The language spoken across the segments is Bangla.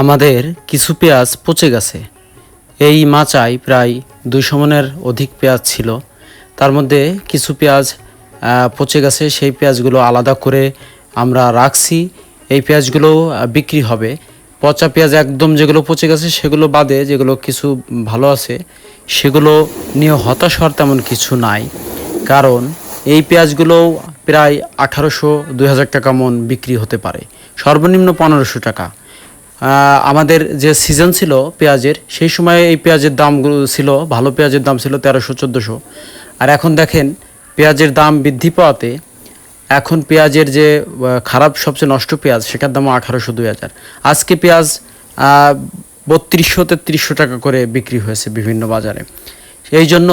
আমাদের কিছু পেঁয়াজ পচে গেছে। এই মাচায় প্রায় দুইশো মনের অধিক পেঁয়াজ ছিল। তার মধ্যে কিছু পেঁয়াজ পচে গেছে। সেই পেঁয়াজগুলো আলাদা করে আমরা রাখছি। এই পেঁয়াজগুলো বিক্রি হবে। পচা পেঁয়াজ একদম যেগুলো পচে গেছে, সেগুলো বাদে যেগুলো কিছু ভালো আছে, সেগুলো নিয়ে হতাশ হওয়ার তেমন কিছু নাই। কারণ এই পেঁয়াজগুলো প্রায় আঠারোশো, দুই হাজার টাকা মন বিক্রি হতে পারে। সর্বনিম্ন পনেরোশো টাকা। আমাদের যে সিজন ছিল পেঁয়াজের, সেই সময় এই পেঁয়াজের দাম ছিল, ভালো পেঁয়াজের দাম ছিল তেরোশো, চোদ্দোশো। আর এখন দেখেন, পেঁয়াজের দাম বৃদ্ধি পাওয়াতে এখন পেঁয়াজের যে খারাপ সবচেয়ে নষ্ট পেঁয়াজ, সেটার দাম আঠারোশো, দুই হাজার। আজকে পেঁয়াজ বত্রিশশো, তেত্রিশশো টাকা করে বিক্রি হয়েছে বিভিন্ন বাজারে। এই জন্য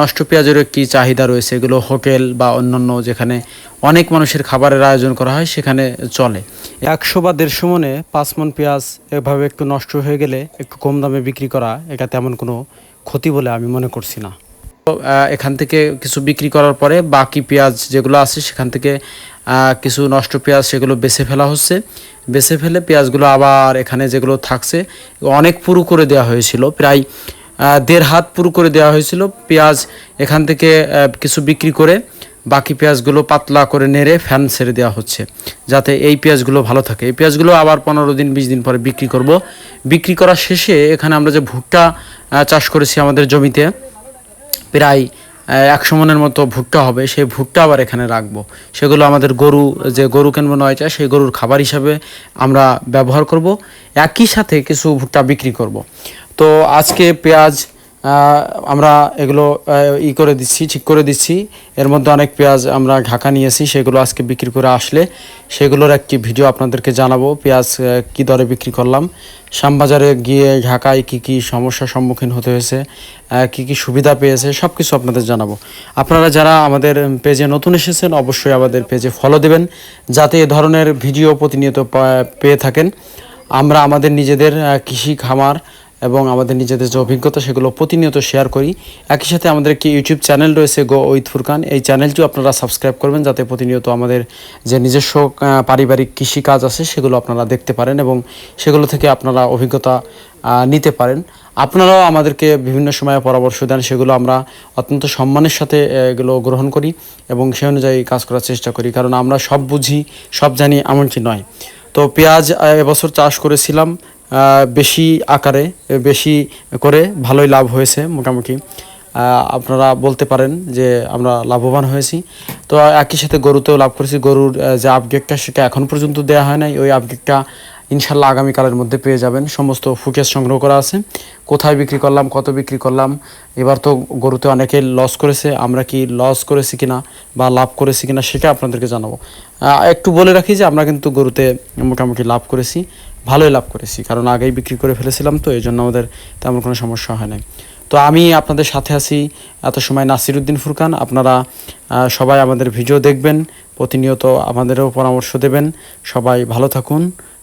নষ্ট পেঁয়াজেরও একটি চাহিদা রয়েছে? এগুলো হোটেল বা অন্যান্য যেখানে অনেক মানুষের খাবারের আয়োজন করা হয়, সেখানে চলে। একশো বা দেড়শো মনে পাঁচ মন পেঁয়াজ এভাবে একটু নষ্ট হয়ে গেলে, একটু কম দামে বিক্রি করা, এটা তেমন কোনো ক্ষতি বলে আমি মনে করছি না। এখান থেকে কিছু বিক্রি করার পরে বাকি পেঁয়াজ যেগুলো আছে, সেখান থেকে কিছু নষ্ট পেঁয়াজ সেগুলো বেছে ফেলা হচ্ছে। বেছে ফেলে পেঁয়াজগুলো আবার এখানে যেগুলো থাকছে, অনেক পুরু করে দেওয়া হয়েছিল। প্রায় দেড় হাত পুরু করে দেওয়া হয়েছিল। পেঁয়াজ এখান থেকে কিছু বিক্রি করে বাকি পেঁয়াজগুলো পাতলা করে নেড়ে ফ্যান ছেড়ে দেওয়া হচ্ছে, যাতে এই পেঁয়াজগুলো ভালো থাকে। এই পেঁয়াজগুলো আবার পনেরো দিন, বিশ দিন পরে বিক্রি করব। বিক্রি করা শেষে এখানে আমরা যে ভুট্টা চাষ করেছি আমাদের জমিতে, প্রায় একশো মনের মতো ভুট্টা হবে। সেই ভুট্টা আবার এখানে রাখব। সেগুলো আমাদের গরু, যে গরু কেনবো নয় চায় সেই গরুর খাবার হিসাবে আমরা ব্যবহার করব। একই সাথে কিছু ভুট্টা বিক্রি করব। তো আজকে পেঁয়াজ আমরা এগুলো ই করে দিচ্ছি, ঠিক করে দিচ্ছি। এর মধ্যে অনেক পেঁয়াজ আমরা ঢাকা নিয়েছি সেগুলো আজকে বিক্রি করে আসলে সেগুলোর একটি ভিডিও আপনাদেরকে জানাব, পেঁয়াজ কী দরে বিক্রি করলাম। শ্যামবাজারে গিয়ে ঢাকায় কী কী সমস্যার সম্মুখীন হতে হয়েছে কী কী সুবিধা পেয়েছে সব কিছু আপনাদের জানাব। আপনারা যারা আমাদের পেজে নতুন এসেছেন, অবশ্যই আমাদের পেজে ফলো দেবেন, যাতে এ ধরনের ভিডিও প্রতিনিয়ত পেয়ে থাকেন। আমরা আমাদের নিজেদের কৃষি খামার এবং আমাদের নিজেদের যে অভিজ্ঞতা, সেগুলো প্রতিনিয়ত শেয়ার করি। একই সাথে আমাদের একটি ইউটিউব চ্যানেল রয়েছে গো ওইথ ফুরকান এই চ্যানেলটিও আপনারা সাবস্ক্রাইব করবেন যাতে প্রতিনিয়ত আমাদের যে নিজস্ব পারিবারিক কৃষি কাজ আছে, সেগুলো আপনারা দেখতে পারেন এবং সেগুলো থেকে আপনারা অভিজ্ঞতা নিতে পারেন। আপনারাও আমাদেরকে বিভিন্ন সময়ে পরামর্শ দেন, সেগুলো আমরা অত্যন্ত সম্মানের সাথে এগুলো গ্রহণ করি এবং সে অনুযায়ী কাজ করার চেষ্টা করি, কারণ আমরা সব বুঝি, সব জানি এমনকি নয়। তো পেঁয়াজ এবছর চাষ করেছিলাম বেশি আকারে, বেশি করে ভালোই লাভ হয়েছে মোটামুটি। আপনারা বলতে পারেন যে আমরা লাভবান হয়েছি। তো একই সাথে গরুতেও লাভ করেছি। গরুর যে আপডেটটা সেটা এখন পর্যন্ত দেওয়া হয় নাই। ওই আপডেটটা ইনশাল্লাহ আগামীকালের মধ্যে পেয়ে যাবেন। সমস্ত ফুটেজ সংগ্রহ করা আছে। কোথায় বিক্রি করলাম, কত বিক্রি করলাম, এবার তো গরুতে অনেকে লস করেছে, আমরা কি লস করেছি কিনা বা লাভ করেছি কিনা সেটা আপনাদেরকে জানাব। একটু বলে রাখি যে আমরা কিন্তু গরুতে মোটামুটি লাভ করেছি, ভালোই লাভ করেছি, কারণ আগেই বিক্রি করে ফেলেছিলাম তো এই জন্য আমাদের তেমন কোনো সমস্যা হয় নাই। তো আমি আপনাদের সাথে আছি এত সময় নাসিরুদ্দিন ফুরকান, আপনারা সবাই আমাদের ভিডিও দেখবেন, প্রতিনিয়ত আমাদেরও পরামর্শ দেবেন, সবাই ভালো থাকুন।